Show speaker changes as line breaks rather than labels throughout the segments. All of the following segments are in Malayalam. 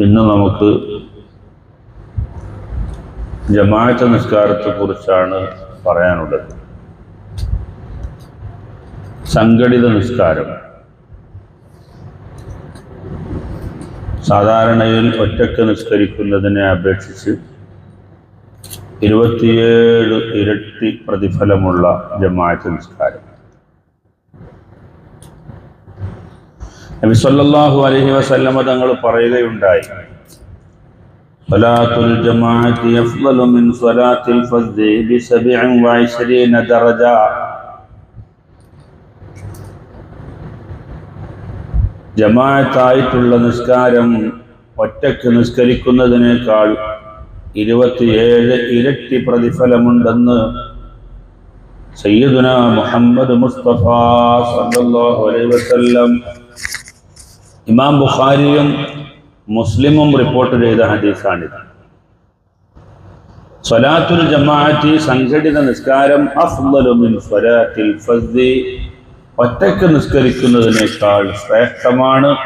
ഇന്ന് നമുക്ക് ജമാഅത്ത് നിസ്കാരത്തെക്കുറിച്ചാണ് പറയാനുള്ളത്. സംഘടിത നിസ്കാരം. സാധാരണയിൽ ഒറ്റയ്ക്ക് നിസ്കരിക്കുന്നതിനെ അപേക്ഷിച്ച് ഇരുപത്തിയേഴ് ഇരട്ടി പ്രതിഫലമുള്ള ജമാഅത്ത് നിസ്കാരം. നബി സല്ലല്ലാഹു അലൈഹി വസല്ലമ തങ്ങൾ പറയുകയുണ്ടായി സ്വലാത്തുൽ ജമാഅത്തി അഫ്ളലു മിൻ സ്വലാത്തിൽ ഫസ്ദി ബി 27 ദറജ. ജമാഅത്തായിട്ടുള്ള നിസ്കാരം ഒറ്റയ്ക്ക് നിസ്കരിക്കുന്നതിനേക്കാൾ ഇരുപത്തിയേഴ് ഇരട്ടി പ്രതിഫലമുണ്ടെന്ന് സയ്യിദുന മുഹമ്മദ് മുസ്തഫ സല്ലല്ലാഹു അലൈഹി വസല്ലം ഇമാം ബുഖാരിയും മുസ്ലിമും റിപ്പോർട്ട് ചെയ്ത ഹദീസാണിത്. സ്വലാത്തുൽ ജമാഅത്തി സംഘടിത നിസ്കാരം അഫ്ളലു മിൻ സ്വലാത്തിൽ ഫസ്ദി ഒറ്റയ്ക്ക് നിസ്കരിക്കുന്നതിനേക്കാൾ ശ്രേഷ്ഠമാണ്.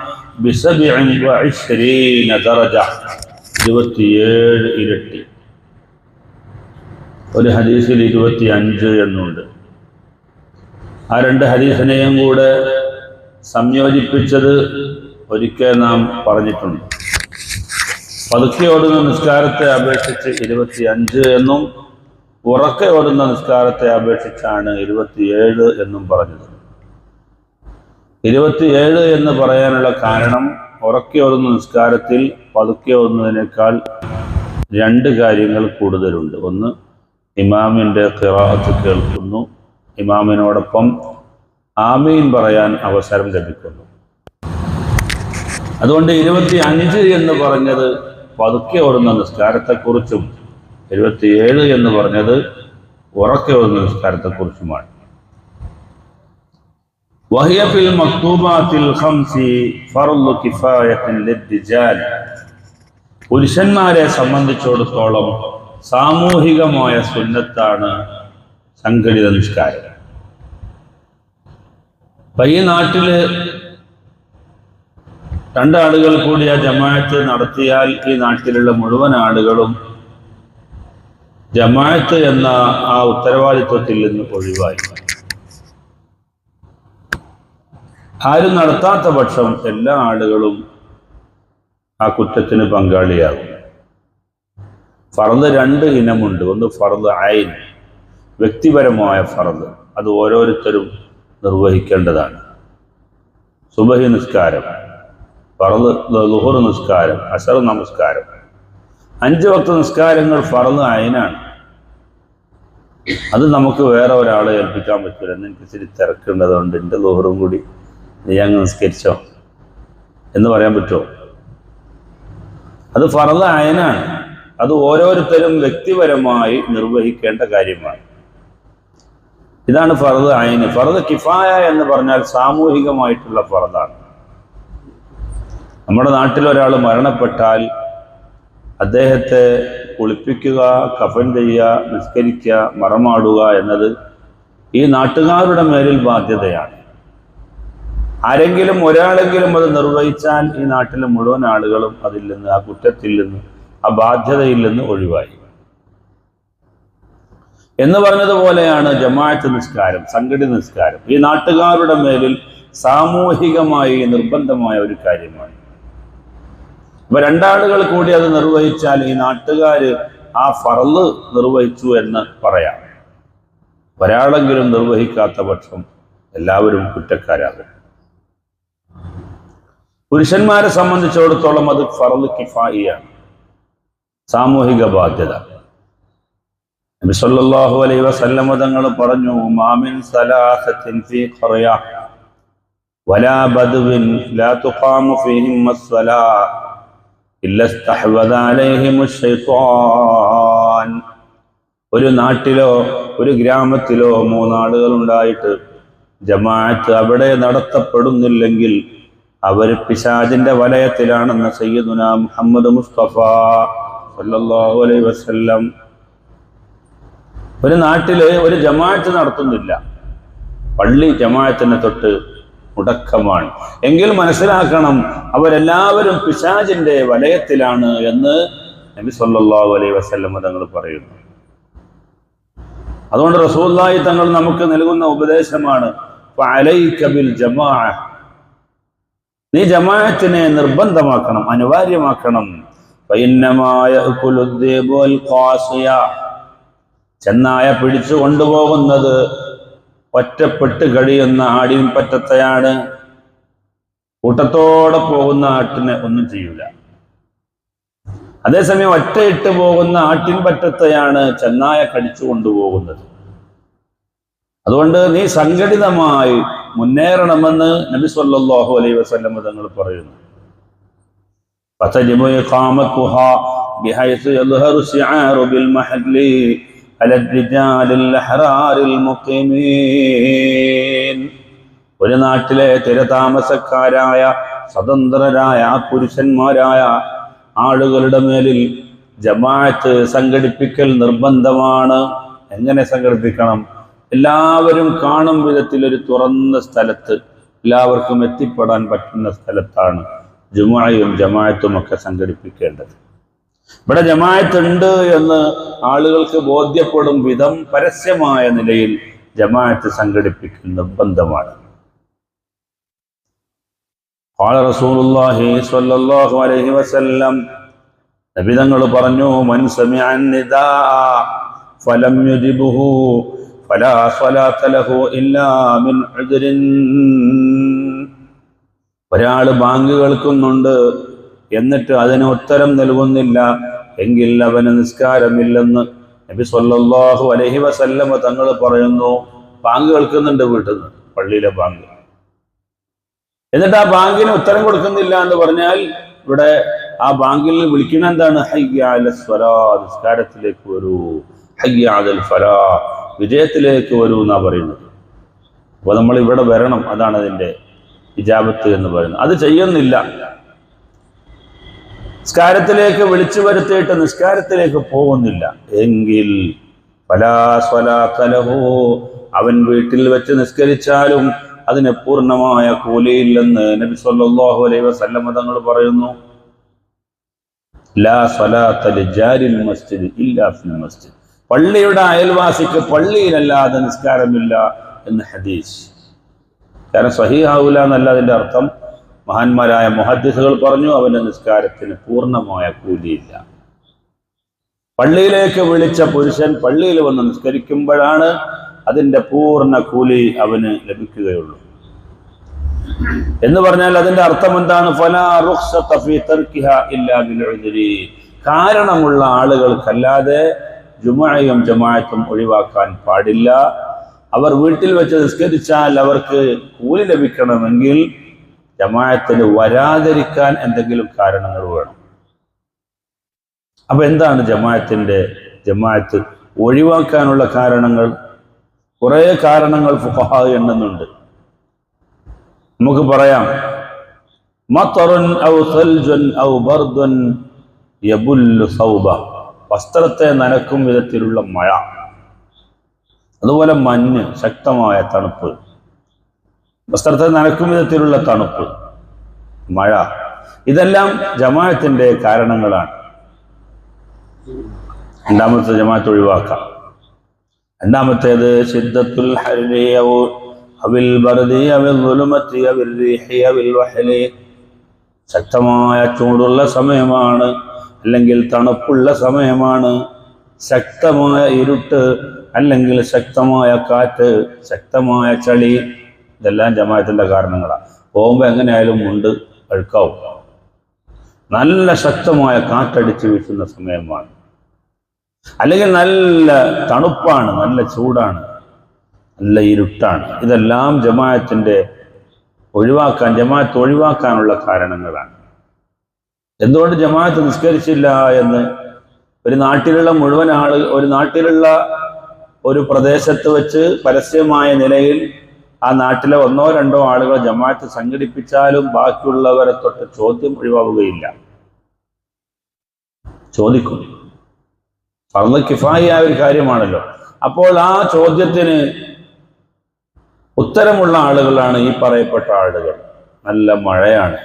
ഇരുപത്തിയേഴ് ഇരട്ടി. ഒരു ഹദീസിൽ ഇരുപത്തി അഞ്ച് എന്നുണ്ട്. ആ രണ്ട് ഹദീസിനെയും കൂടെ സംയോജിപ്പിച്ചത് ഒരിക്കൽ നാം പറഞ്ഞിട്ടുണ്ട്. പതുക്കെ ഓടുന്ന നിസ്കാരത്തെ അപേക്ഷിച്ച് ഇരുപത്തി അഞ്ച് എന്നും ഉറക്കെ ഓടുന്ന നിസ്കാരത്തെ അപേക്ഷിച്ചാണ് ഇരുപത്തിയേഴ് എന്നും പറഞ്ഞത്. ഇരുപത്തിയേഴ് എന്ന് പറയാനുള്ള കാരണം ഉറക്കെ ഓടുന്ന നിസ്കാരത്തിൽ പതുക്കെ ഓടുന്നതിനേക്കാൾ രണ്ട് കാര്യങ്ങൾ കൂടുതലുണ്ട്. ഒന്ന് ഇമാമിന്റെ ഖിറാഅത്ത് കേൾക്കുന്നു. ഇമാമിനോടൊപ്പം ആമീൻ പറയാൻ അവസരം ലഭിക്കുന്നു. അതുകൊണ്ട് ഇരുപത്തി അഞ്ച് എന്ന് പറഞ്ഞത് പതുക്കെ ഓടുന്ന നിസ്കാരത്തെക്കുറിച്ചും ഇരുപത്തിയേഴ് എന്ന് പറഞ്ഞത് ഉറക്കെ ഓടുന്ന നിസ്കാരത്തെക്കുറിച്ചുമാണ് وهي في المكتوبات الخمس فرض كفاية للرجال പുരുഷന്മാരെ സംബന്ധിച്ചിടത്തോളം സാമൂഹികമായ സുന്നത്താണ് സംഘടിത നിസ്കാരം അപ്പൊ ഈ നാട്ടില് രണ്ടാളുകൾ കൂടി ആ ജമാഅത്ത് നടത്തിയാൽ ഈ നാട്ടിലുള്ള മുഴുവൻ ആളുകളും ജമാഅത്ത് എന്ന ആ ഉത്തരവാദിത്വത്തിൽ നിന്ന് ഒഴിവായി. ആരും നടത്താത്ത പക്ഷം എല്ലാ ആളുകളും ആ കുറ്റത്തിന് പങ്കാളിയാകും. ഫറദ് രണ്ട് ഇനമുണ്ട്. ഒന്ന് ഫറദ് ഐൻ വ്യക്തിപരമായ ഫറദ് അത് ഓരോരുത്തരും നിർവഹിക്കേണ്ടതാണ്. സുബഹി നിസ്കാരം. ഫറദ് ലുഹുർ നിസ്കാരം അസർ നമസ്കാരം. അഞ്ച് വക്ത നിസ്കാരങ്ങൾ ഫറദ് അയനാണ്. അത് നമുക്ക് വേറെ ഒരാളെ ഏൽപ്പിക്കാൻ പറ്റില്ല എനിക്ക് ഇച്ചിരി തിരക്കുണ്ടതുകൊണ്ട് എന്റെ ലുഹറും കൂടി നീ അങ്ങ് നിസ്കരിച്ചോ എന്ന് പറയാൻ പറ്റുമോ? അത് ഫറദ് അയനാണ്. അത് ഓരോരുത്തരും വ്യക്തിപരമായി നിർവഹിക്കേണ്ട കാര്യമാണ്. ഇതാണ് ഫറദ് അയന്. ഫറദ് കിഫായ എന്ന് പറഞ്ഞാൽ സാമൂഹികമായിട്ടുള്ള ഫറദാണ് നമ്മുടെ നാട്ടിൽ ഒരാൾ മരണപ്പെട്ടാൽ അദ്ദേഹത്തെ കുളിപ്പിക്കുക കഫൻ ചെയ്യുക നിസ്കരിക്കുക മറമാടുക എന്നത് ഈ നാട്ടുകാരുടെ മേലിൽ ബാധ്യതയാണ്. ആരെങ്കിലും ഒരാളെങ്കിലും അത് നിർവഹിച്ചാൽ ഈ നാട്ടിലെ മുഴുവൻ ആളുകളും അതിൽ നിന്ന് ആ കുറ്റത്തിൽ നിന്ന് ആ ബാധ്യതയിൽ നിന്ന് ഒഴിവായി. എന്ന് പറഞ്ഞതുപോലെയാണ് ജമാഅത്ത് നിസ്കാരം സംഘടിത നിസ്കാരം. ഈ നാട്ടുകാരുടെ മേലിൽ സാമൂഹികമായി നിർബന്ധമായ ഒരു കാര്യമാണ്. അപ്പൊ രണ്ടാളുകൾ കൂടി അത് നിർവഹിച്ചാൽ ഈ നാട്ടുകാര് ആ ഫറൽ നിർവഹിച്ചു എന്ന് പറയാം. ഒരാളെങ്കിലും നിർവഹിക്കാത്ത പക്ഷം എല്ലാവരും കുറ്റക്കാരാകും. പുരുഷന്മാരെ സംബന്ധിച്ചിടത്തോളം അത് ഫറൽ കിഫായിയാണ്. സാമൂഹിക ബാധ്യത. നബി സല്ലല്ലാഹു അലൈഹി വസല്ലമ തങ്ങൾ പറഞ്ഞു മാമിൻ സലാസത്തിൻ ഫീ വലാ ബദ്വിൻ ലാ തുഖാമു ഫീഹിം അസ്സലാ ഒരു നാട്ടിലോ ഒരു ഗ്രാമത്തിലോ മൂന്നാളുകൾ ഉണ്ടായിട്ട് ജമാഅത്ത് അവിടെ നടത്തപ്പെടുന്നില്ലെങ്കിൽ അവർ പിശാജിന്റെ വലയത്തിലാണെന്ന് സയ്യിദുന മുഹമ്മദ് മുസ്തഫ സല്ലല്ലാഹു അലൈഹി വസല്ലം. ഒരു നാട്ടിൽ ഒരു ജമാഅത്ത് നടത്തുന്നില്ല. പള്ളി ജമാഅത്തിനെ തൊട്ട് മുടക്കമാണ്. എങ്കിൽ മനസ്സിലാക്കണം അവരെല്ലാവരും പിശാചിന്റെ വലയത്തിലാണ് എന്ന് നബി സല്ലല്ലാഹു അലൈഹി വസല്ലം തങ്ങൾ പറയുന്നു. അതുകൊണ്ട് റസൂല്ലായി തങ്ങൾ നമുക്ക് നൽകുന്ന ഉപദേശമാണ് നീ ജമാഅത്തിനെ നിർബന്ധമാക്കണം അനിവാര്യമാക്കണം. ചെന്നായ പിടിച്ചു കൊണ്ടുപോകുന്നത് ഒറ്റപ്പെട്ട് കഴിയുന്ന ആടിയും പറ്റത്തയാട് കൂട്ടത്തോടെ പോകുന്ന ആട്ടിനെ ഒന്നും ചെയ്യൂല. അതേസമയം ഒറ്റയിട്ട് പോകുന്ന ആട്ടിൻ പറ്റത്തെയാണ് ചെന്നായ കടിച്ചു കൊണ്ടുപോകുന്നത്. അതുകൊണ്ട് നീ സംഘടിതമായി മുന്നേറണമെന്ന് നബി സല്ലാഹു അലൈ വസ്ലം തങ്ങൾ പറയുന്നു. പത്തജിമു കാമത്തുഹ യൽഹറു ബിൽ على الرجال الأحرار المقيمين ഒരു നാട്ടിലെ തിരതാമസക്കാരായ സ്വതന്ത്രരായ പുരുഷന്മാരായ ആളുകളുടെ മേലിൽ ജമാഅത്ത് സംഘടിപ്പിക്കൽ നിർബന്ധമാണ് എങ്ങനെ സംഘടിപ്പിക്കണം എല്ലാവരും കാണും വിധത്തിൽ ഒരു തുറന്ന സ്ഥലത്ത് എല്ലാവർക്കും എത്തിപ്പെടാൻ പറ്റുന്ന സ്ഥലത്താണ് ജുമായും ജമാഅത്തും ഒക്കെ സംഘടിപ്പിക്കേണ്ടത് ഇവിടെ ജമാഅത്ത് ഉണ്ട് എന്ന് ആളുകൾക്ക് ബോധ്യപ്പെടും വിധം പരസ്യമായ നിലയിൽ ജമാഅത്ത് സംഘടിപ്പിക്കൽ നിർബന്ധമാണ് قال رسول الله صلى الله عليه وسلم നബിതങ്ങൾ പറഞ്ഞു മൻ സമിഅ നിദാ ഫലം യുജിബുഹു ഫലാ സ്വലാത്ത ലഹു ഇല്ലാ മിൻ ഉദ്രിൻ ഒരാൾ ബാങ്ക് കേൾക്കുന്നുണ്ട് എന്നിട്ട് അതിന് ഉത്തരം നൽകുന്നില്ല എങ്കിൽ അവന് നിസ്കാരമില്ലെന്ന് നബി സല്ലല്ലാഹു അലൈഹി വസല്ലമ തങ്ങൾ പറയുന്നു. ബാങ്ക് കേൾക്കുന്നുണ്ട് വീട്ടിൽ നിന്ന് പള്ളിയിലെ ബാങ്ക്. എന്നിട്ട് ആ ബാങ്കിന് ഉത്തരം കൊടുക്കുന്നില്ല എന്ന് പറഞ്ഞാൽ ഇവിടെ ആ ബാങ്കിൽ വിളിക്കുന്ന എന്താണ്? നിസ്കാരത്തിലേക്ക് വരൂ. ഹയ്യാദൽ ഫലാ വിജയത്തിലേക്ക് വരൂ എന്നാ പറയുന്നത്. അപ്പൊ നമ്മൾ ഇവിടെ വരണം. അതാണ് അതിന്റെ ഇജാബത്ത് എന്ന് പറയുന്നത്. അത് ചെയ്യുന്നില്ല. നിസ്കാരത്തിലേക്ക് വിളിച്ചു വരുത്തിയിട്ട് നിസ്കാരത്തിലേക്ക് പോകുന്നില്ല. എങ്കിൽ ഫലാസ്വലാത്തലഹോ അവൻ വീട്ടിൽ വെച്ച് നിസ്കരിച്ചാലും അതിന് പൂർണമായ കൂലിയില്ലെന്ന് നബി സല്ലാഹു അലൈ വസല്ലം തങ്ങൾ പറയുന്നു. ലാ മസ്ജിദ് ഫിൽ മസ്ജിദ്. പള്ളിയുടെ അയൽവാസിക്ക് പള്ളിയിലല്ലാതെ നിസ്കാരമില്ല എന്ന് ഹദീസ്. കാരണം സഹിഹാവൂല എന്നല്ല അതിന്റെ അർത്ഥം. മഹാന്മാരായ മുഹദ്ദിസുകൾ പറഞ്ഞു അവന്റെ നിസ്കാരത്തിന് പൂർണമായ കൂലിയില്ല. പള്ളിയിലേക്ക് വിളിച്ച പുരുഷൻ പള്ളിയിൽ വന്ന് നിസ്കരിക്കുമ്പോഴാണ് അതിന്റെ പൂർണ കൂലി അവന് ലഭിക്കുകയുള്ളൂ. എന്ന് പറഞ്ഞാൽ അതിന്റെ അർത്ഥം എന്താണ്? കാരണമുള്ള ആളുകൾക്കല്ലാതെ ജുമായും ജമായത്തും ഒഴിവാക്കാൻ പാടില്ല. അവർ വീട്ടിൽ വെച്ച് നിസ്കരിച്ചാൽ അവർക്ക് കൂലി ലഭിക്കണമെങ്കിൽ ജമാഅത്തിന് വരാതിരിക്കാൻ എന്തെങ്കിലും കാരണങ്ങൾ വേണം. അപ്പൊ എന്താണ് ജമാഅത്തിന്റെ ജമാഅത്ത്? ഒഴിവാക്കാനുള്ള കാരണങ്ങൾ? കുറെ കാരണങ്ങൾ ഫുഖഹ എണ്ണുന്നുണ്ട്. നമുക്ക് പറയാം. വസ്ത്രത്തെ നനക്കും വിധത്തിലുള്ള മഴ. അതുപോലെ മഞ്ഞ് ശക്തമായ തണുപ്പ്. വസ്ത്രത്തെ നനക്കും വിധത്തിലുള്ള തണുപ്പ് മഴ ഇതെല്ലാം ജമാഅത്തിന്റെ കാരണങ്ങളാണ്. രണ്ടാമത്തെ ജമാഅത്ത് ഒഴിവാക്കാം. രണ്ടാമത്തേത് സിദ്ധത്തുൽ ശക്തമായ ചൂടുള്ള സമയമാണ് അല്ലെങ്കിൽ തണുപ്പുള്ള സമയമാണ്. ശക്തമായ ഇരുട്ട് അല്ലെങ്കിൽ ശക്തമായ കാറ്റ് ശക്തമായ ചളി. ഇതെല്ലാം ജമാഅത്തിന്റെ കാരണങ്ങളാണ് പോകുമ്പോൾ എങ്ങനെയായാലും മുണ്ട് അഴുക്കാവും. നല്ല ശക്തമായ കാറ്റടിച്ച് വീശുന്ന സമയമാണ്. അല്ലെങ്കിൽ നല്ല തണുപ്പാണ് നല്ല ചൂടാണ് നല്ല ഇരുട്ടാണ്. ഇതെല്ലാം ജമാഅത്തിന്റെ ഒഴിവാക്കാൻ ജമാഅത്ത് ഒഴിവാക്കാനുള്ള കാരണങ്ങളാണ്. എന്തുകൊണ്ട് ജമാഅത്ത് നിസ്കരിച്ചില്ല എന്ന് ഒരു നാട്ടിലുള്ള മുഴുവൻ ആൾ ഒരു നാട്ടിലുള്ള ഒരു പ്രദേശത്ത് വെച്ച് പരസ്യമായ നിലയിൽ ആ നാട്ടിലെ ഒന്നോ രണ്ടോ ആളുകൾ ജമാഅത്ത് സംഘടിപ്പിച്ചാലും ബാക്കിയുള്ളവരെ തൊട്ട് ചോദ്യം ഒഴിവാവുകയില്ല. ചോദിക്കും. ഫർദ് ആ ഒരു കാര്യമാണല്ലോ. അപ്പോൾ ആ ചോദ്യത്തിന് ഉത്തരമുള്ള ആളുകളാണ് ഈ പറയപ്പെട്ട ആളുകൾ. നല്ല മഴയാണ്.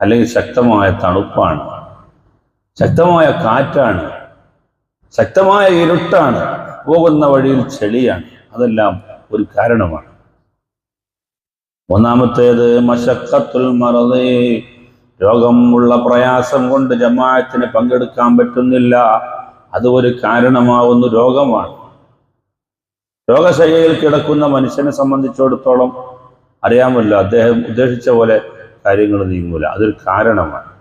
അല്ലെങ്കിൽ ശക്തമായ തണുപ്പാണ്. ശക്തമായ കാറ്റാണ്. ശക്തമായ ഇരുട്ടാണ്. പോകുന്ന വഴിയിൽ ചെളിയാണ്. അതെല്ലാം ഒരു കാരണമാണ്. ഒന്നാമത്തേത് മശക്കത്തുൽ മറതേ രോഗമുള്ള പ്രയാസം കൊണ്ട് ജമാഅത്തിന് പങ്കെടുക്കാൻ പറ്റുന്നില്ല. അത് ഒരു കാരണമാവുന്ന രോഗമാണ്. രോഗശയ്യയിൽ കിടക്കുന്ന മനുഷ്യനെ സംബന്ധിച്ചിടത്തോളം അറിയാമല്ലോ അദ്ദേഹം ഉദ്ദേശിച്ച പോലെ കാര്യങ്ങൾ നീങ്ങൂല. അതൊരു കാരണമാണ്.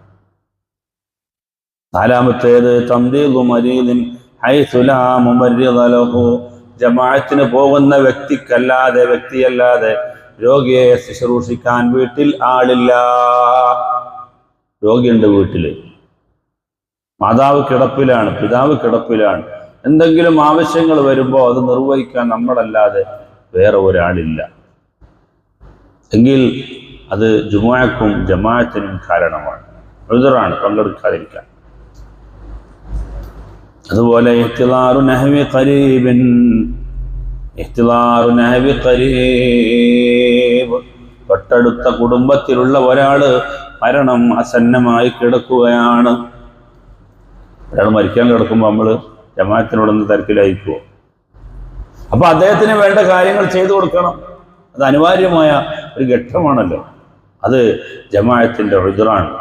നാലാമത്തേത് തന്തീതു മരീദിൻ ഹൈസുലാമുമര്യതലഹു ജമാഅത്തിന് പോകുന്ന വ്യക്തിക്കല്ലാതെ വ്യക്തിയല്ലാതെ രോഗിയെ ശുശ്രൂഷിക്കാൻ വീട്ടിൽ ആളില്ല. രോഗിയുണ്ട് വീട്ടിൽ. മാതാവ് കിടപ്പിലാണ് പിതാവ് കിടപ്പിലാണ്. എന്തെങ്കിലും ആവശ്യങ്ങൾ വരുമ്പോൾ അത് നിർവഹിക്കാൻ നമ്മളല്ലാതെ വേറെ ഒരാളില്ല. എങ്കിൽ അത് ജുമാക്കും ജമാഅത്തിനും കാരണമാണ്. എഴുതറാണ് പങ്കെടുക്കാതിരിക്കാൻ. അതുപോലെ ഇഹ്തിലാറു നഹവി ഖരീബിൻ ഇഹ്തിലാറു നഹവി ഖരീബ്. തൊട്ടടുത്ത കുടുംബത്തിലുള്ള ഒരാൾ മരണം അസന്നമായി കിടക്കുകയാണ്. ഒരാൾ മരിക്കാൻ കിടക്കുമ്പോൾ നമ്മൾ ജമാഅത്തിനോടൊന്ന് തിരക്കിലായിക്കുവോ അപ്പൊ അദ്ദേഹത്തിന് വേണ്ട കാര്യങ്ങൾ ചെയ്തു കൊടുക്കണം. അത് അനിവാര്യമായ ഒരു ഘട്ടമാണല്ലോ. അത് ജമാഅത്തിന്റെ ഉദറാണ്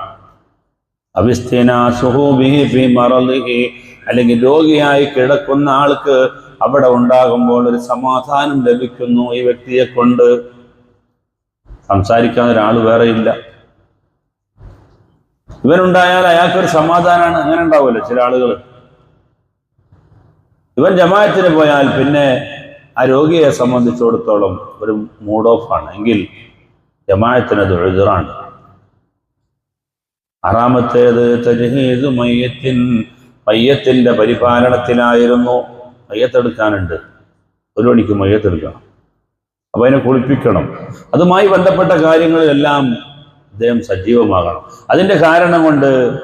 അല്ലെങ്കിൽ രോഗിയായി കിടക്കുന്ന ആൾക്ക് അവിടെ ഉണ്ടാകുമ്പോൾ ഒരു സമാധാനം ലഭിക്കുന്നു ഈ വ്യക്തിയെ കൊണ്ട്. സംസാരിക്കാൻ ഒരാൾ വേറെ ഇല്ല. ഇവനുണ്ടായാൽ അയാൾക്കൊരു സമാധാനമാണ് അങ്ങനെ ഉണ്ടാവുമല്ലോ ചില ആളുകൾ ഇവൻ ജമാഅത്തിന് പോയാൽ പിന്നെ ആ രോഗിയെ സംബന്ധിച്ചിടത്തോളം ഒരു മൂഡ് ഓഫ് ആണ്. എങ്കിൽ ജമായത്തിന് അത് എഴുതറാണ് ആറാമത്തേത് തജഹീദ് മയ്യത്തിൻ മയ്യത്തിന്റെ പരിപാലനത്തിലായിരുന്നു മയ്യത്തെടുക്കാനുണ്ട്. ഒരു മണിക്ക് മയ്യത്തെടുക്കണം. അപ്പൊ അതിനെ കുളിപ്പിക്കണം. അതുമായി ബന്ധപ്പെട്ട കാര്യങ്ങളിലെല്ലാം അദ്ദേഹം സജീവമാകണം. അതിന്റെ കാരണം കൊണ്ട്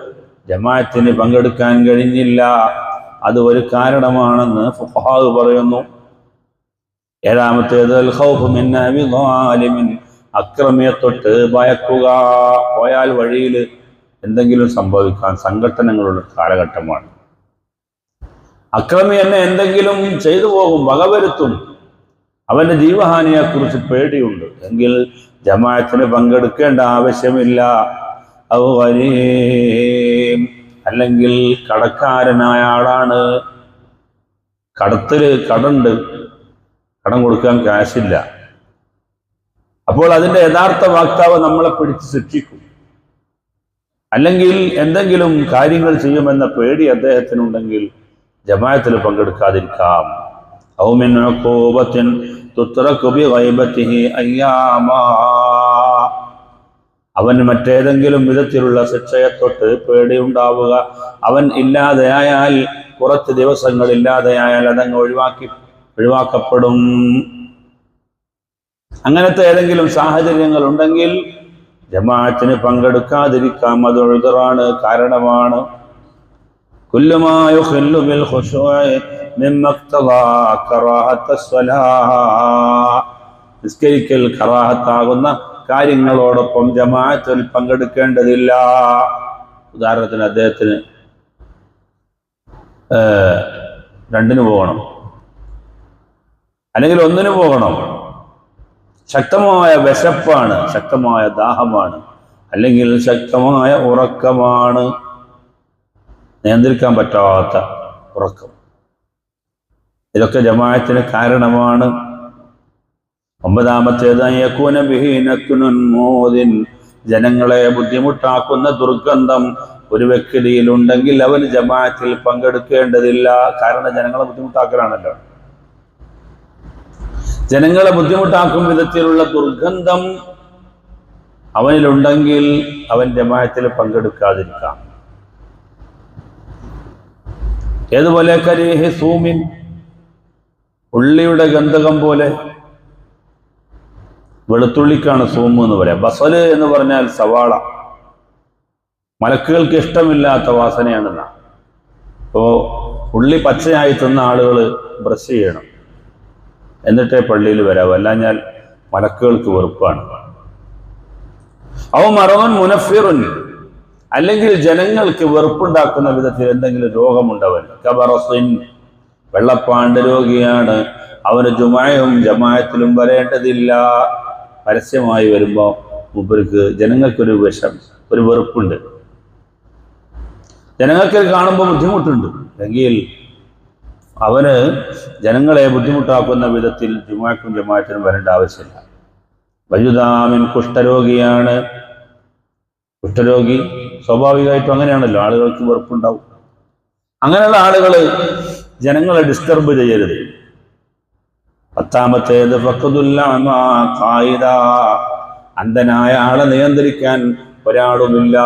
ജമാഅത്തിന് പങ്കെടുക്കാൻ കഴിഞ്ഞില്ല. അത് ഒരു കാരണമാണെന്ന് ഫുഹാദ് പറയുന്നു. ഏഴാമത്തേത് അക്രമിയെ തൊട്ട് ഭയക്കുക. പോയാൽ വഴിയിൽ എന്തെങ്കിലും സംഭവിക്കാൻ സംഘടനകളുടെ കാലഘട്ടമാണ്. അക്രമി എന്നെ എന്തെങ്കിലും ചെയ്തു പോകും വകവരുത്തും. അവന്റെ ജീവഹാനിയെക്കുറിച്ച് പേടിയുണ്ട്. എങ്കിൽ ജമാഅത്തിന് പങ്കെടുക്കേണ്ട ആവശ്യമില്ല. അല്ലെങ്കിൽ കടക്കാരനായ ആളാണ്. കടത്തിൽ കടണ്ട് കടം കൊടുക്കാൻ കാശില്ല. അപ്പോൾ അതിന്റെ യഥാർത്ഥ വാക്താവ് നമ്മളെ പിടിച്ച് ശിക്ഷിക്കും. അല്ലെങ്കിൽ എന്തെങ്കിലും കാര്യങ്ങൾ ചെയ്യുമെന്ന പേടി അദ്ദേഹത്തിനുണ്ടെങ്കിൽ ജമാഅത്തിൽ പങ്കെടുക്കാതിരിക്കാം. ഔമിൻ ഉഖൂബത്തിൻ അവൻ മറ്റേതെങ്കിലും വിധത്തിലുള്ള ശിക്ഷയെ തൊട്ട് പേടിയുണ്ടാവുക. അവൻ ഇല്ലാതെയായാൽ കുറച്ച് ദിവസങ്ങൾ ഇല്ലാതെയായാൽ അതങ്ങ് ഒഴിവാക്കി ഒഴിവാക്കപ്പെടും. അങ്ങനത്തെ ഏതെങ്കിലും സാഹചര്യങ്ങൾ ഉണ്ടെങ്കിൽ ജമാഅത്തിന് പങ്കെടുക്കാതിരിക്കാം. അത് എഴുതറാണ് കാരണമാണ്. കുല്ലുമായ നിസ്കരിക്കൽ കറാഹത്താകുന്ന കാര്യങ്ങളോടൊപ്പം ജമാഅത്തിൽ പങ്കെടുക്കേണ്ടതില്ല. ഉദാഹരണത്തിന് അദ്ദേഹത്തിന് രണ്ടിന് പോകണം. അല്ലെങ്കിൽ ഒന്നിന് പോകണം. ശക്തമായ വിശപ്പാണ് ശക്തമായ ദാഹമാണ്. അല്ലെങ്കിൽ ശക്തമായ ഉറക്കമാണ്. നിയന്ത്രിക്കാൻ പറ്റാത്ത ഉറക്കം. ഇതൊക്കെ ജമാഅത്തിന് കാരണമാണ്. ഒമ്പതാമത്തേത് ജനങ്ങളെ ബുദ്ധിമുട്ടാക്കുന്ന ദുർഗന്ധം ഒരു വ്യക്തിയിൽ ഉണ്ടെങ്കിൽ അവൻ ജമാഅത്തിൽ പങ്കെടുക്കേണ്ടതില്ല. കാരണം ജനങ്ങളെ ബുദ്ധിമുട്ടാക്കലാണല്ലോ. ജനങ്ങളെ ബുദ്ധിമുട്ടാക്കും വിധത്തിലുള്ള ദുർഗന്ധം അവനിലുണ്ടെങ്കിൽ അവൻ ജമാഅത്തിൽ പങ്കെടുക്കാതിരിക്കാം. ഏതുപോലെ കരീഹി സൂമിൻ ഉള്ളിയുടെ ഗന്ധകം പോലെ വെളുത്തുള്ളിക്കാണ് സൂമ് എന്ന് പറയാം. ബസൽ എന്ന് പറഞ്ഞാൽ സവാള. മലക്കുകൾക്ക് ഇഷ്ടമില്ലാത്ത വാസനയാണെന്ന. അപ്പോൾ ഉള്ളി പച്ചയായി തിന്ന ആളുകൾ ബ്രഷ് ചെയ്യണം. എന്നിട്ടേ പള്ളിയിൽ വരാവൂ. അല്ലാഞ്ഞാൽ മലക്കുകൾക്ക് വെറുപ്പാണ്. അവ മറവൻ മുനഫിറുൻ അല്ലെങ്കിൽ ജനങ്ങൾക്ക് വെറുപ്പുണ്ടാക്കുന്ന വിധത്തിൽ എന്തെങ്കിലും രോഗമുണ്ടവൻ. കബറസിൻ വെള്ളപ്പാണ്ട് രോഗിയാണ്. അവന് ജുമായും ജമായത്തിലും വരേണ്ടതില്ല. പരസ്യമായി വരുമ്പോൾ മൂപ്പർക്ക് ജനങ്ങൾക്കൊരു വിഷം ഒരു വെറുപ്പുണ്ട്. ജനങ്ങൾക്ക് കാണുമ്പോൾ ബുദ്ധിമുട്ടുണ്ട്. എങ്കിൽ അവന് ജനങ്ങളെ ബുദ്ധിമുട്ടാക്കുന്ന വിധത്തിൽ ജുമാക്കും ജമാഅത്തിനും വരേണ്ട ആവശ്യമില്ല. വൈദ്യുതാമിൻ കുഷ്ഠരോഗിയാണ്. കുഷ്ഠരോഗി സ്വാഭാവികമായിട്ടും അങ്ങനെയാണല്ലോ. ആളുകൾക്ക് വെറുപ്പുണ്ടാവും. അങ്ങനെയുള്ള ആളുകൾ ജനങ്ങളെ ഡിസ്റ്റർബ് ചെയ്യരുത്. പത്താമത്തേത് ഖായിദ. അന്ധനായ ആളെ നിയന്ത്രിക്കാൻ ഒരാളുമില്ല.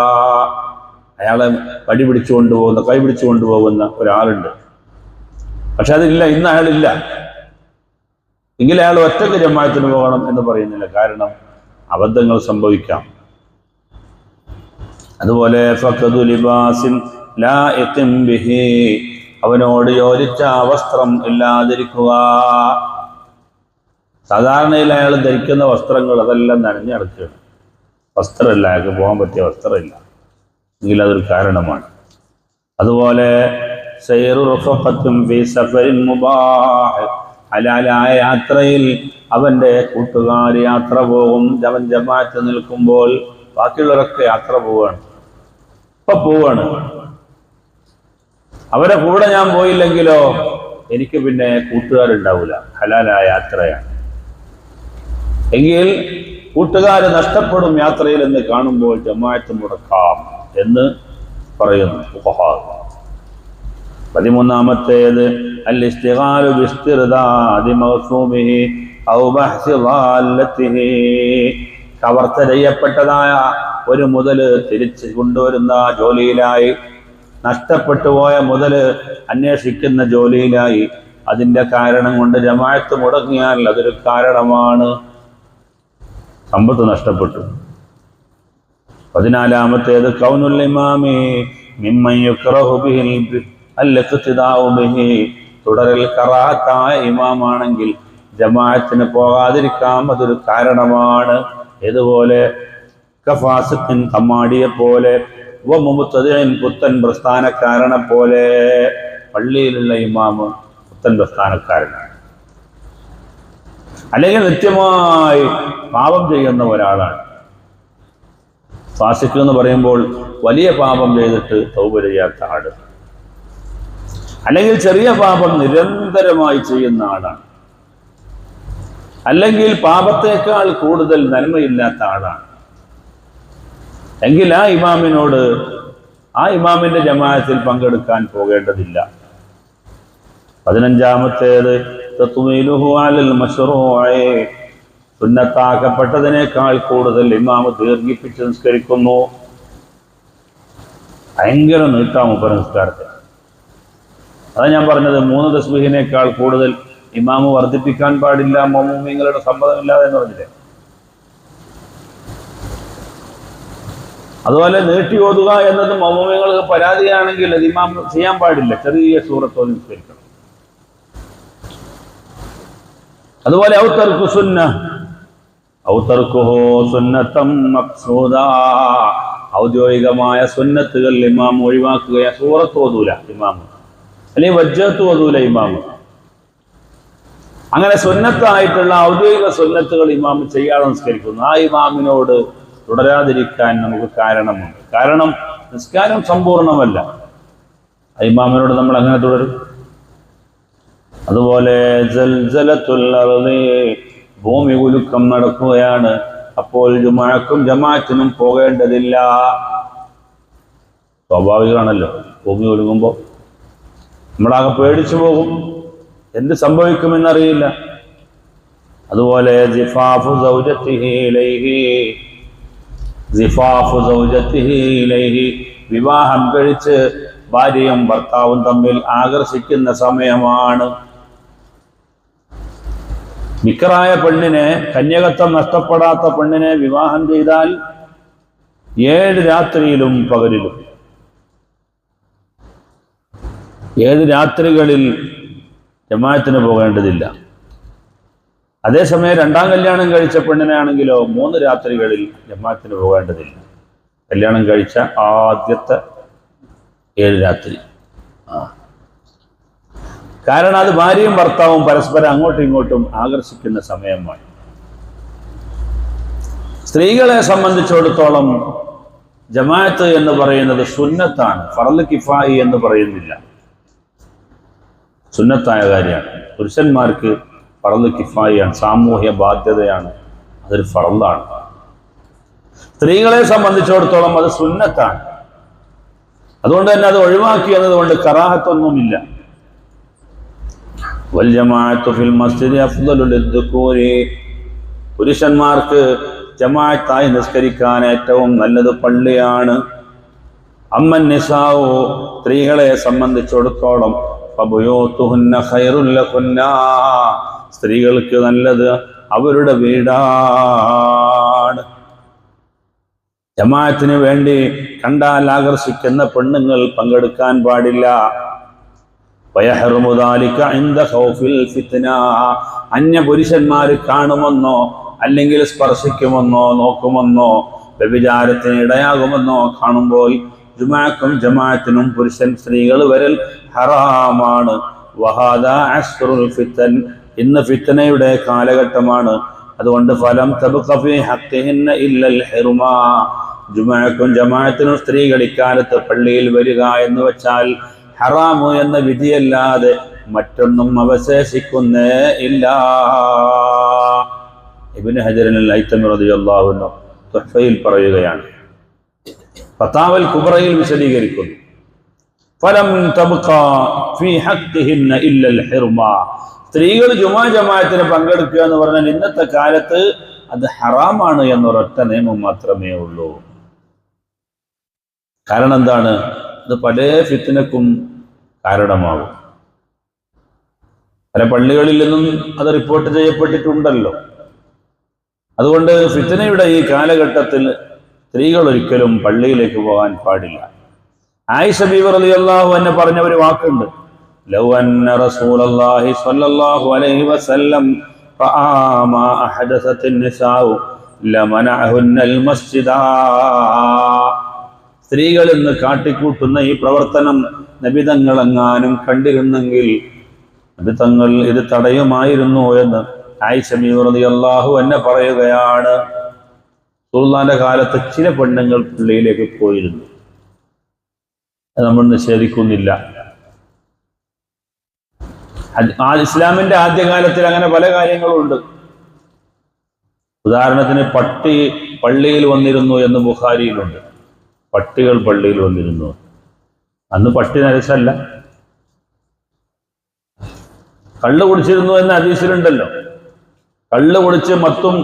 അയാളെ പടി പിടിച്ചു കൊണ്ടുപോകുന്ന കൈ പിടിച്ചു കൊണ്ടുപോകുന്ന ഒരാളുണ്ട്. പക്ഷെ അതില്ല ഇന്ന് അയാളില്ല. എങ്കിൽ അയാൾ ഒറ്റയ്ക്ക് ജമായത്തിന് പോകണം എന്ന് പറയുന്നില്ല. കാരണം അബദ്ധങ്ങൾ സംഭവിക്കാം. അതുപോലെ ലായിഖിൻ ബിഹി അവനോട് യോജിച്ച വസ്ത്രം ഇല്ലാതിരിക്കുക. സാധാരണയിൽ അയാൾ ധരിക്കുന്ന വസ്ത്രങ്ങൾ അതെല്ലാം നനഞ്ഞു അടക്കുകയാണ് വസ്ത്രമില്ല അയാൾക്ക് പോകാൻ പറ്റിയ വസ്ത്രമില്ല. എങ്കിൽ അതൊരു കാരണമാണ്. അതുപോലെ ഹലാലായ യാത്രയിൽ അവന്റെ കൂട്ടുകാർ യാത്ര പോകും. അവൻ ജമാറ്റ് നിൽക്കുമ്പോൾ ബാക്കിയുള്ളവരൊക്കെ യാത്ര പോവുകയാണ്. ഇപ്പൊ പോവാണ്. അവരെ കൂടെ ഞാൻ പോയില്ലെങ്കിലോ എനിക്ക് പിന്നെ കൂട്ടുകാരുണ്ടാവില്ല ഹലാലായ യാത്രയാണ്. എങ്കിൽ കൂട്ടുകാർ നഷ്ടപ്പെടും യാത്രയിൽ എന്ന് കാണുമ്പോൾ ജമാഅത്ത് മുടക്കാം എന്ന് പറയുന്നു. പതിമൂന്നാമത്തേത് അൽ മഗ്സൂമിഹി ഔ കവർച്ച ചെയ്യപ്പെട്ടതായ ഒരു മുതൽ തിരിച്ചു കൊണ്ടുവരുന്ന ജോലിയിലായി നഷ്ടപ്പെട്ടു പോയ മുതൽ അന്വേഷിക്കുന്ന ജോലിയിലായി. അതിന്റെ കാരണം കൊണ്ട് ജമാഅത്ത് മുടങ്ങിയാൽ അതൊരു കാരണമാണ്. സമ്പത്ത് നഷ്ടപ്പെട്ടു. പതിനാലാമത്തേത് ബിഹി. തുടരൽ കറാത്തായ ഇമാമാണെങ്കിൽ ജമാഅത്തിന് പോകാതിരിക്കാം അതൊരു കാരണമാണ്. ഇതുപോലെ കഫാസത്തിൻ തമ്മാടിയെ പോലെ വ മുമുത്തതിൻ പുത്തൻ പ്രസ്ഥാനക്കാരനെ പോലെ പള്ളിയിലുള്ള ഇമാമ് പുത്തൻ പ്രസ്ഥാനക്കാരനാണ്. അല്ലെങ്കിൽ നിത്യമായി പാപം ചെയ്യുന്ന ഒരാളാണ്. ഫാസിക്ക് എന്ന് പറയുമ്പോൾ വലിയ പാപം ചെയ്തിട്ട് തൗബ ചെയ്യാത്ത ആട് അല്ലെങ്കിൽ ചെറിയ പാപം നിരന്തരമായി ചെയ്യുന്ന ആളാണ്. അല്ലെങ്കിൽ പാപത്തേക്കാൾ കൂടുതൽ നന്മയില്ലാത്ത ആളാണ്. എങ്കിൽ ആ ഇമാമിനോട് ആ ഇമാമിന്റെ ജമാഅത്തിൽ പങ്കെടുക്കാൻ പോകേണ്ടതില്ല. പതിനഞ്ചാമത്തേത് സുന്നത്താക്കപ്പെട്ടതിനേക്കാൾ കൂടുതൽ ഇമാമ് ദീർഘിപ്പിച്ച് നിസ്കരിക്കുന്നു. ഭയങ്കര നീട്ടാം ഉപനിസ്കാരത്തെ അതാ ഞാൻ പറഞ്ഞത് മൂന്ന് തസ്ബീഹിനേക്കാൾ കൂടുതൽ ഇമാമ് വർദ്ധിപ്പിക്കാൻ പാടില്ല മൊമ്മീങ്ങളുടെ സമ്മതമില്ലാതെ എന്ന് പറഞ്ഞില്ലേ? അതുപോലെ നീട്ടി ഓതുക എന്നത് മൊമ്മീങ്ങൾക്ക് പരാതിയാണെങ്കിൽ അത് ഇമാം ചെയ്യാൻ പാടില്ല. ചെറിയ സൂറത്തോ നിസ്കരിക്കണം അതുപോലെ ഔത്തർക്കു സുന്ന. ഔത്തർക്കുഹോ സുന്നത്തം മക്സൂദ ഔദ്യോഗികമായ സുന്നത്തുകൾ ഇമാം ഒഴിവാക്കുക. സൂറത്ത് ഓതൂല ഇമാം. അല്ലെങ്കിൽ വജ്ജത്ത് ഓതൂല ഇമാം. അങ്ങനെ സുന്നത്തായിട്ടുള്ള ഔദ്യോഗിക സുന്നത്തുകൾ ഇമാം ചെയ്യാതെ നിസ്കരിക്കുന്നു. ആ ഇമാമിനോട് തുടരാതിരിക്കാൻ നമുക്ക് കാരണമുണ്ട്. കാരണം നിസ്കാരം സമ്പൂർണമല്ല അയിമാമനോട് നമ്മൾ അങ്ങനെ തുടരും. അതുപോലെ ഭൂമി കുലുക്കം നടക്കുകയാണ്. അപ്പോൾ ജുമാക്കും ജമാഅത്തിനും പോകേണ്ടതില്ല. സ്വാഭാവികമാണല്ലോ. ഭൂമി ഒഴുകുമ്പോൾ നമ്മളാകെ പേടിച്ചു പോകും. എന്ത് സംഭവിക്കുമെന്നറിയില്ല. അതുപോലെ വിവാഹം കഴിച്ച് ഭാര്യയും ഭർത്താവും തമ്മിൽ ആകർഷിക്കുന്ന സമയമാണ്. മിക്കറായ പെണ്ണിനെ കന്യകത്വം നഷ്ടപ്പെടാത്ത പെണ്ണിനെ വിവാഹം ചെയ്താൽ ഏഴ് രാത്രിയിലും പകലിലും. ഏഴ് രാത്രികളിൽ ജമായത്തിന് പോകേണ്ടതില്ല. അതേസമയം രണ്ടാം കല്യാണം കഴിച്ച പെണ്ണിനാണെങ്കിലോ മൂന്ന് രാത്രികളിൽ ജമാഅത്തിന് പോകേണ്ടതില്ല. കല്യാണം കഴിച്ച ആദ്യത്തെ ഏഴ് രാത്രി. ആ. കാരണം അത് ഭാര്യയും ഭർത്താവും പരസ്പരം അങ്ങോട്ടും ഇങ്ങോട്ടും ആകർഷിക്കുന്ന സമയമാണ്. സ്ത്രീകളെ സംബന്ധിച്ചിടത്തോളം ജമാഅത്ത് എന്ന് പറയുന്നത് സുന്നത്താണ്. ഫറൽ കിഫായി എന്ന് പറയുന്നില്ല. സുന്നത്തായ കാര്യമാണ്. പുരുഷന്മാർക്ക് ഫറൽ കിഫായിയാണ് സാമൂഹ്യ ബാധ്യതയാണ്. അതൊരു ഫറലാണ് സ്ത്രീകളെ സംബന്ധിച്ചിടത്തോളം അത് സുന്നത്താണ്. അതുകൊണ്ട് തന്നെ അത് ഒഴിവാക്കി എന്നതുകൊണ്ട് കറാഹത്തൊന്നുമില്ല. പുരുഷന്മാർക്ക് ജമാഅത്തായി നിസ്കരിക്കാൻ ഏറ്റവും നല്ലത് പള്ളിയാണ്. അമ്മൻ നിസാവു സ്ത്രീകളെ സംബന്ധിച്ചിടത്തോളം സ്ത്രീകൾക്ക് നല്ലത് അവരുടെ വീടാണ്. ജമാഅത്തിന് വേണ്ടി കണ്ടാൽ ആകർഷിക്കുന്ന പെണ്ണുങ്ങൾ പങ്കെടുക്കാൻ പാടില്ല. അന്യ പുരുഷന്മാർ കാണുമെന്നോ അല്ലെങ്കിൽ സ്പർശിക്കുമെന്നോ നോക്കുമെന്നോ വ്യഭിചാരത്തിന് ഇടയാകുമെന്നോ കാണുമ്പോൾ ജുമാക്കും ജമാഅത്തിനും പുരുഷൻ സ്ത്രീകൾ വരൽ ഹറാമാണ്. വഹാദ അസ്റുൽ ഫിത്തൻ. ഇന്ന് ഫിത്തനയുടെ കാലഘട്ടമാണ്. അതുകൊണ്ട് ഫലം ജുമാക്കും ജമാഅത്തിനും സ്ത്രീകൾ ഇക്കാലത്ത് പള്ളിയിൽ വരിക എന്ന് വെച്ചാൽ ഹറാമു എന്ന വിധിയല്ലാതെ മറ്റൊന്നും അവശേഷിക്കുന്നേ ഇല്ല. ഇബിന് ഹജറിനിൽ ഐത്തമി റളിയല്ലാഹു തുഹഫയിൽ പറയുകയാണ്. ഫതാവൽ കുബറയിൽ വിശദീകരിക്കുന്നു. ഫലം തബ്ഖ ഫീ ഹഖ്ഖിഹിന്ന ഇല്ലൽ ഹിർമ. സ്ത്രീകൾ ജുമാ ജമാഅത്തിന് പങ്കെടുക്കുക എന്ന് പറഞ്ഞാൽ ഇന്നത്തെ കാലത്ത് അത് ഹറാമാണ് എന്നൊരൊറ്റ നിയമം മാത്രമേ ഉള്ളൂ. കാരണം എന്താണ്? അത് പല ഫിത്തിനക്കും കാരണമാകും പല പള്ളികളിൽ നിന്നും അത് റിപ്പോർട്ട് ചെയ്യപ്പെട്ടിട്ടുണ്ടല്ലോ. അതുകൊണ്ട് ഫിത്തനയുടെ ഈ കാലഘട്ടത്തിൽ സ്ത്രീകൾ ഒരിക്കലും പള്ളിയിലേക്ക് പോകാൻ പാടില്ല. ആയിഷ ബീവർ അള്ളാഹു എന്നെ പറഞ്ഞ ഒരു വാക്കുണ്ട്. ലൗ അന്ന റസൂലല്ലാഹി സ്വല്ലല്ലാഹു അലൈഹി വസല്ലം رأى ما أحدثت النساء لمنعهن മസ്ജിദാ സ്ത്രീകൾ ഇന്ന് കാട്ടിക്കൂട്ടുന്ന ഈ പ്രവർത്തനം നബിതങ്ങളെങ്ങാനും കണ്ടിരുന്നെങ്കിൽ നബിതങ്ങൾ ഇത് തടയുമായിരുന്നു എന്ന് ആയിഷ അള്ളാഹു എന്നെ പറയുകയാണ്. സുൽത്താന്റെ കാലത്ത് ചില പെണ്ണുങ്ങൾ പള്ളിയിലേക്ക് പോയിരുന്നു. നമ്മൾ നിഷേധിക്കുന്നില്ല. ആ ഇസ്ലാമിന്റെ ആദ്യകാലത്തിൽ അങ്ങനെ പല കാര്യങ്ങളുണ്ട്. ഉദാഹരണത്തിന് പട്ടി പള്ളിയിൽ വന്നിരുന്നു എന്ന് ബുഖാരിയിലുണ്ട്. പട്ടികൾ പള്ളിയിൽ വന്നിരുന്നു. അന്ന് പട്ടി നരസല്ല. കള്ള് കുടിച്ചിരുന്നു എന്ന് ഹദീസിലുണ്ടല്ലോ. കള്ള് കുടിച്ച് മത്തും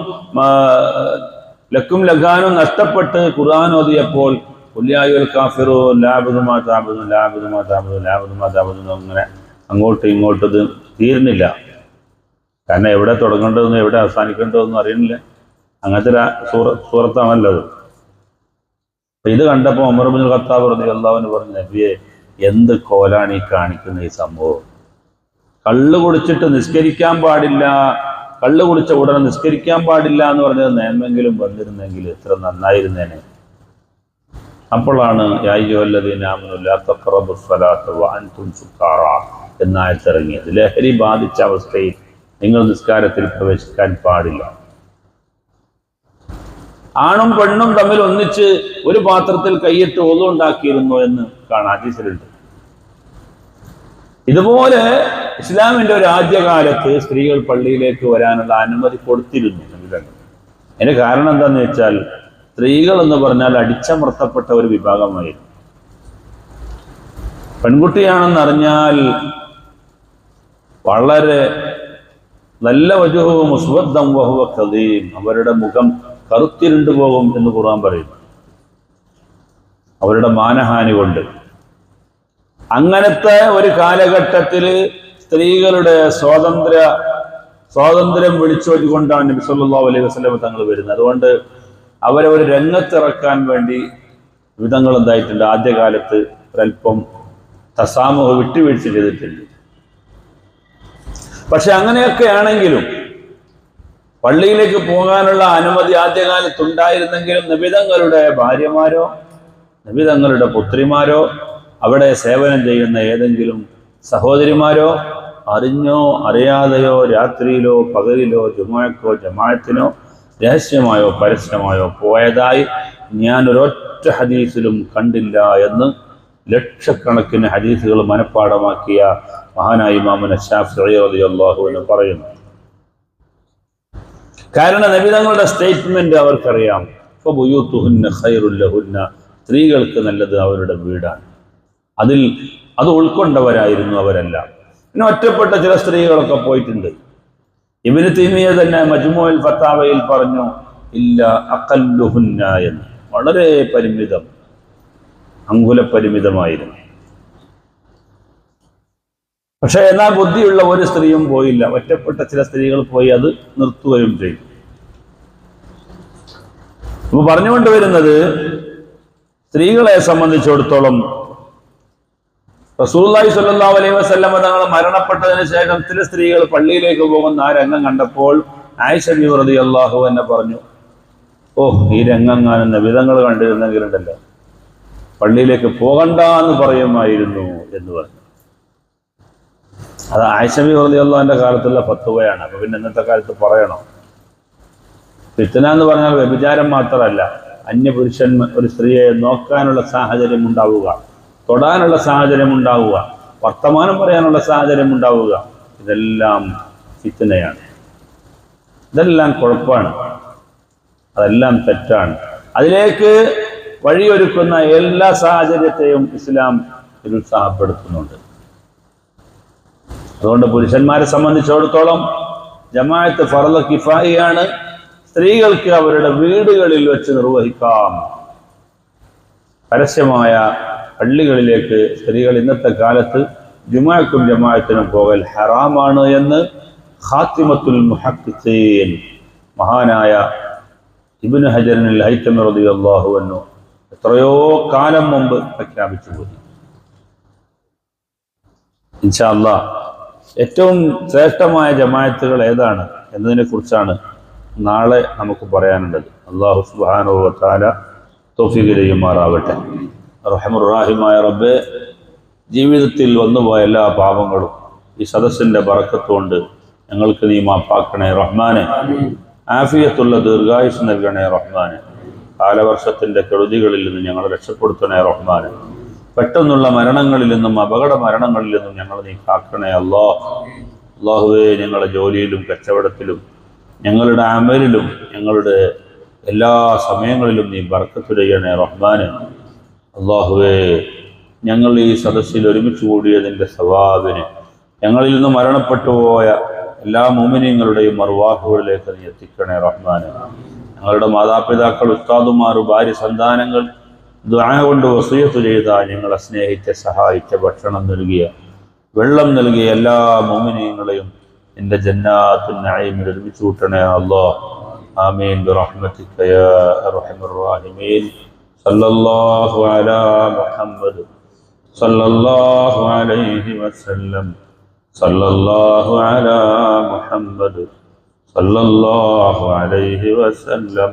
ലക്കും ലഖാനും നഷ്ടപ്പെട്ട് ഖുർആൻ ഓതിയപ്പോൾ ഉല്യായുൽ കാഫിറു ലാബുദുമാ താബുദു ലാബുദുമാ താബുദു ലാബുദുമാ താബുദു അങ്ങനെ അങ്ങോട്ടും ഇങ്ങോട്ടും ഇത് തീരുന്നില്ല. കാരണം എവിടെ തുടങ്ങേണ്ടതെന്നും എവിടെ അവസാനിക്കേണ്ടതെന്നും അറിയുന്നില്ല. അങ്ങനത്തെ ഒരു സൂറ സൂറത്താണല്ലോ അത്. അപ്പൊ ഇത് കണ്ടപ്പോൾ ഉമർ ബിൻ ഖത്താബ് പറഞ്ഞു അള്ളാഹുവിന് പറഞ്ഞു നബിയെ എന്ത് കോലാണ് ഈ കാണിക്കുന്ന ഈ സംഭവം? കള്ള് കുടിച്ചിട്ട് നിസ്കരിക്കാൻ പാടില്ല. കള്ള് കുടിച്ച ഉടനെ നിസ്കരിക്കാൻ പാടില്ല എന്ന് പറഞ്ഞത് നിയമെങ്കിലും വന്നിരുന്നെങ്കിൽ ഇത്ര നന്നായിരുന്നേനെ. അപ്പോഴാണ് എന്നായത്തിറങ്ങിയത് ലഹരി ബാധിച്ച അവസ്ഥയിൽ നിങ്ങൾ നിസ്കാരത്തിൽ പ്രവേശിക്കാൻ പാടില്ല. ആണും പെണ്ണും തമ്മിൽ ഒന്നിച്ച് ഒരു പാത്രത്തിൽ കൈയിട്ട് ഒന്നുണ്ടാക്കിയിരുന്നു എന്ന് കാണാൻ ഹദീസിലുണ്ട്. ഇതുപോലെ ഇസ്ലാമിന്റെ ഒരു ആദ്യകാലത്ത് സ്ത്രീകൾ പള്ളിയിലേക്ക് വരാനുള്ള അനുമതി കൊടുത്തിരുന്നു അതിന്റെ കാരണം എന്താന്ന് വെച്ചാൽ സ്ത്രീകൾ എന്ന് പറഞ്ഞാൽ അടിച്ചമർത്തപ്പെട്ട ഒരു വിഭാഗമായിരുന്നു. പെൺകുട്ടിയാണെന്ന് അറിഞ്ഞാൽ വളരെ നല്ല വജുഹവും സുബദ്ധം വഹുവ കഥയും അവരുടെ മുഖം കറുത്തിരുണ്ടു പോകും എന്ന് ഖുർആൻ പറയും അവരുടെ മാനഹാനി കൊണ്ട്. അങ്ങനത്തെ ഒരു കാലഘട്ടത്തിൽ സ്ത്രീകളുടെ സ്വാതന്ത്ര്യ സ്വാതന്ത്ര്യം വിളിച്ചോട്ടിക്കൊണ്ടാണ് നബി സല്ലല്ലാഹു അലൈഹി വസല്ലം തങ്ങൾ വരുന്നത്. അതുകൊണ്ട് അവരെ ഒരു രംഗത്തിറക്കാൻ വേണ്ടി വിധങ്ങൾ എന്തായിട്ടുണ്ട്? ആദ്യകാലത്ത് ഒരല്പം തസാമുഖ വിട്ടുവീഴ്ച ചെയ്തിട്ടുണ്ട്. പക്ഷെ അങ്ങനെയൊക്കെ ആണെങ്കിലും പള്ളിയിലേക്ക് പോകാനുള്ള അനുമതി ആദ്യകാലത്ത് ഉണ്ടായിരുന്നെങ്കിലും നിബിതങ്ങളുടെ ഭാര്യമാരോ നിബിതങ്ങളുടെ പുത്രിമാരോ അവിടെ സേവനം ചെയ്യുന്ന ഏതെങ്കിലും സഹോദരിമാരോ അറിഞ്ഞോ അറിയാതെയോ രാത്രിയിലോ പകലിലോ ജുമാക്കോ ജമാഅത്തിനോ രഹസ്യമായോ പരസ്യമായോ പോയതായി ഞാൻ ഒരൊറ്റ ഹദീസിലും കണ്ടില്ല എന്ന് ലക്ഷക്കണക്കിന് ഹദീസുകൾ മനഃപ്പാടമാക്കിയ മഹാനായി മാമൻ എന്ന് പറയുന്നു. കാരണം നബിതങ്ങളുടെ സ്റ്റേറ്റ്മെന്റ് അവർക്കറിയാം. ഖൈറുല്ലഹുന്ന സ്ത്രീകൾക്ക് നല്ലത് അവരുടെ വീടാണ്. അതിൽ അത് ഉൾക്കൊണ്ടവരായിരുന്നു അവരെല്ലാം. പിന്നെ ഒറ്റപ്പെട്ട ചില സ്ത്രീകളൊക്കെ പോയിട്ടുണ്ട്. ഇവന് തീമിയ തന്നെ മജ്മുൽ ഫത്താവയിൽ പറഞ്ഞു ഇല്ല അക്കല്ലുഹുന്ന എന്ന്. വളരെ പരിമിതം അങ്കുല പരിമിതമായിരുന്നു പക്ഷെ എന്നാൽ ബുദ്ധിയുള്ള ഒരു സ്ത്രീയും പോയില്ല. ഒറ്റപ്പെട്ട ചില സ്ത്രീകൾ പോയി അത് നിർത്തുകയും ചെയ്തു. അപ്പൊ പറഞ്ഞുകൊണ്ട് വരുന്നത് സ്ത്രീകളെ സംബന്ധിച്ചിടത്തോളം റസൂല്ലായി സല്ലാ അലൈഹി വസ്ലമ തങ്ങൾ മരണപ്പെട്ടതിന് ശേഷം ചില സ്ത്രീകൾ പള്ളിയിലേക്ക് പോകുന്ന ആ രംഗം കണ്ടപ്പോൾ ആയിഷ റതി അള്ളാഹു എന്നെ പറഞ്ഞു ഓ ഈ രംഗം കാണുന്ന വിധങ്ങൾ കണ്ടിരുന്നെങ്കിലുണ്ടല്ലോ. പള്ളിയിലേക്ക് പോകണ്ട എന്ന് പറയുമായിരുന്നു എന്ന് പറഞ്ഞു. അത് ആയിഷബി അള്ളാഹിന്റെ കാലത്തുള്ള ഫത്തുവയാണ് അപ്പൊ പിന്നെ ഇന്നത്തെ കാലത്ത് പറയണം. ഫിത്തന എന്ന് പറഞ്ഞാൽ വ്യഭിചാരം മാത്രമല്ല അന്യപുരുഷൻ ഒരു സ്ത്രീയെ നോക്കാനുള്ള സാഹചര്യം ഉണ്ടാവുക തൊടാനുള്ള സാഹചര്യം ഉണ്ടാവുക വർത്തമാനം പറയാനുള്ള സാഹചര്യം ഉണ്ടാവുക ഇതെല്ലാം ഫിത്തനയാണ് ഇതെല്ലാം കുഴപ്പമാണ്. അതെല്ലാം തെറ്റാണ്. അതിലേക്ക് വഴിയൊരുക്കുന്ന എല്ലാ സാഹചര്യത്തെയും ഇസ്ലാം നിരുത്സാഹപ്പെടുത്തുന്നുണ്ട്. അതുകൊണ്ട് പുരുഷന്മാരെ സംബന്ധിച്ചിടത്തോളം ജമാഅത്ത് ഫറല കിഫായിയാണ് സ്ത്രീകൾക്ക് അവരുടെ വീടുകളിൽ വെച്ച് നിർവഹിക്കാം. പരസ്യമായ പള്ളികളിലേക്ക് സ്ത്രീകൾ ഇന്നത്തെ കാലത്ത് ജുമാക്കും ജമാഅത്തിനും പോകൽ ഹറാമാണ് എന്ന് ഖാത്തിമത്തുൽ മുഹഖിഖീൻ മഹാനായ ഇബ്നു ഹജറിനിൽ ഹൈത്തം റതി അള്ളാഹു അൻഹു എത്രയോ കാലം മുമ്പ് പ്രഖ്യാപിച്ചു പോയി. ഇൻഷാ അല്ലാ ഏറ്റവും ശ്രേഷ്ഠമായ ജമായത്തുകൾ ഏതാണ് എന്നതിനെ കുറിച്ചാണ് നാളെ നമുക്ക് പറയാനുള്ളത്. അള്ളാഹു സുബാനോ താല റഹമുറാഹിമായ റബ്ബെ ജീവിതത്തിൽ വന്നുപോയ എല്ലാ പാപങ്ങളും ഈ സദസ്സിന്റെ പറക്കത്തുകൊണ്ട് ഞങ്ങൾക്ക് നീ മാപ്പാക്കണേ റഹ്മാനെ. ആഫിയത്തുള്ള ദീർഘായുസ് നൽകണേ റഹ്മാനെ. കാലവർഷത്തിന്റെ കെടുതികളിൽ നിന്ന് ഞങ്ങളെ രക്ഷപ്പെടുത്തണേ റഹ്മാനെ. പെട്ടെന്നുള്ള മരണങ്ങളിൽ നിന്നും അപകട മരണങ്ങളിൽ നിന്നും ഞങ്ങൾ നീ കാക്കണേ അല്ലോ അള്ളാഹുവേ ഞങ്ങളുടെ ജോലിയിലും കച്ചവടത്തിലും ഞങ്ങളുടെ അമലിലും ഞങ്ങളുടെ എല്ലാ സമയങ്ങളിലും നീ ബർക്കത്ത് ചെയ്യണേ റഹ്മാന്. അള്ളാഹുവേ ഞങ്ങൾ ഈ സദസ്സിൽ ഒരുമിച്ച് കൂടിയതിന്റെ സ്വഭാവിന് ഞങ്ങളിൽ നിന്ന് മരണപ്പെട്ടു പോയ എല്ലാ മോമിനിയങ്ങളുടെയും മറുവാഹുകളിലേക്ക് നീ എത്തിക്കണേ റഹ്മാന്. ഞങ്ങളുടെ മാതാപിതാക്കൾ ഉസ്താദുമാർ ഭാര്യ സന്താനങ്ങൾ ദുആ കൊണ്ട് വസീയത്ത് ചെയ്ത ഞങ്ങളെ സ്നേഹിച്ച സഹായിച്ച ഭക്ഷണം നൽകിയ വെള്ളം നൽകിയ എല്ലാ മോമിനിയങ്ങളെയും എന്റെ ജന്നാത്തുൻ നഈമിൽ ഒരുമിച്ച് കൂട്ടണേ അല്ലാഹ് ആമീൻ. ബിറഹ്മതിക യാ അർഹമർ റഹീമീൻ. സല്ലല്ലാഹു അലാ മുഹമ്മദ് സല്ലല്ലാഹു അലൈഹി വസല്ലം. സല്ലല്ലാഹു അലാ മുഹമ്മദ് സല്ലല്ലാഹു അലൈഹി വസല്ലം.